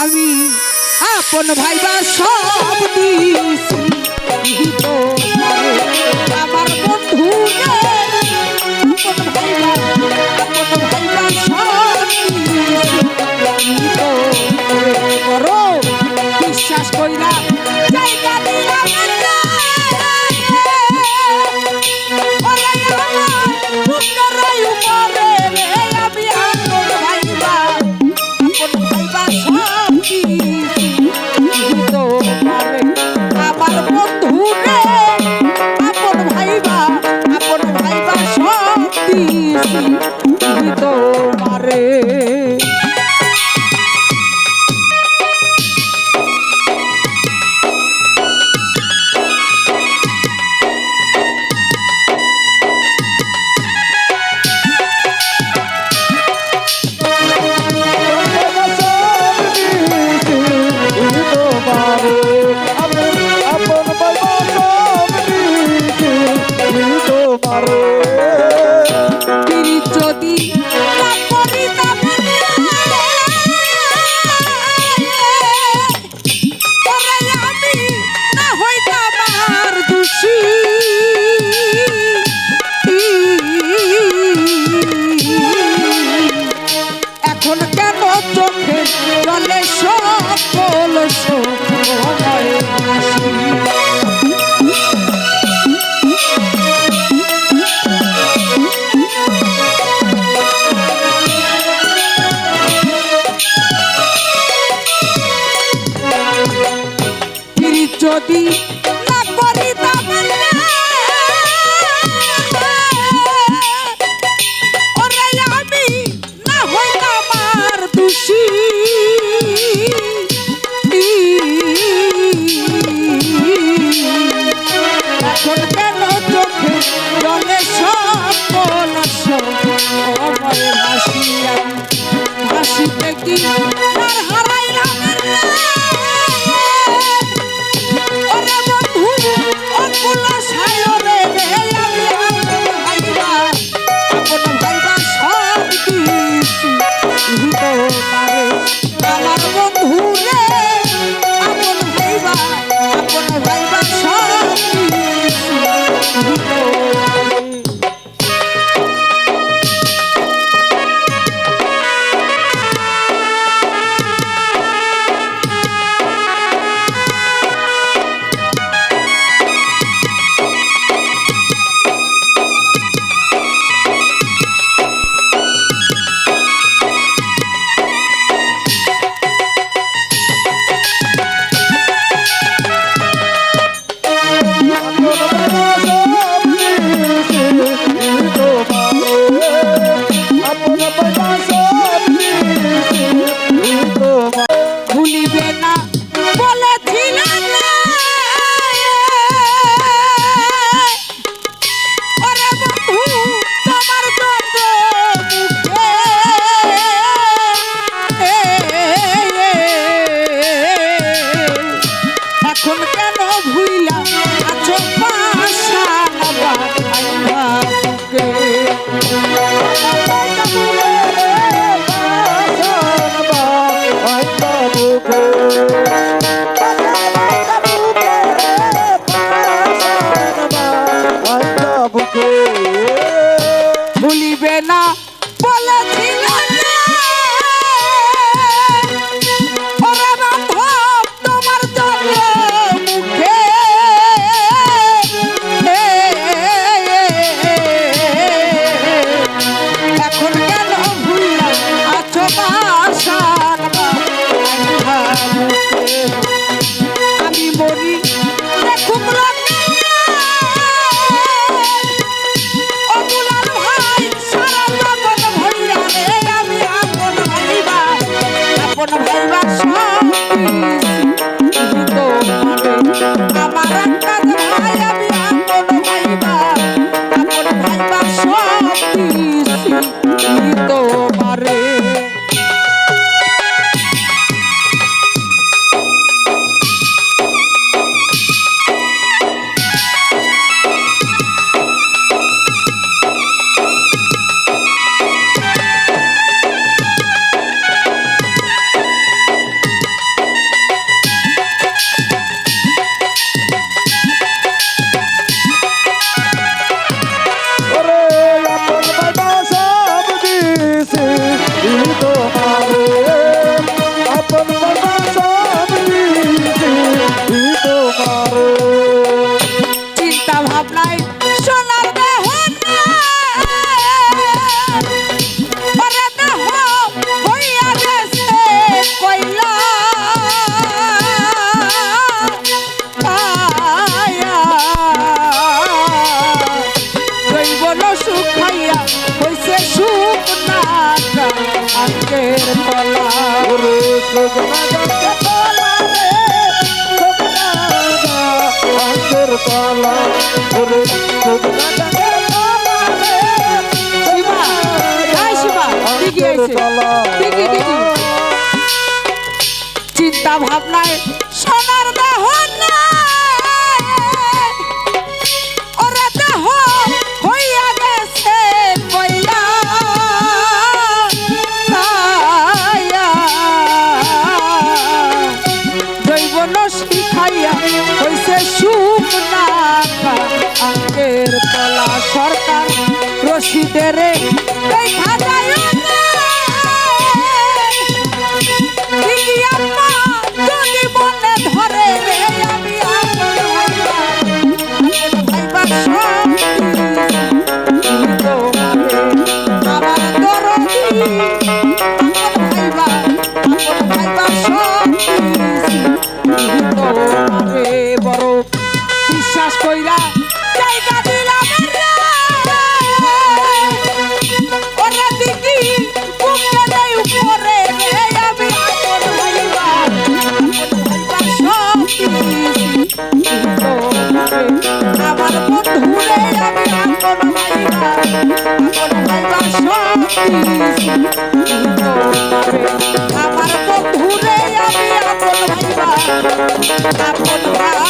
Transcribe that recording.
আমি আপন ভাইবা সব দিছি। চিন্তা ভাবনায় সোনার দেহ নাই। দেখা আপন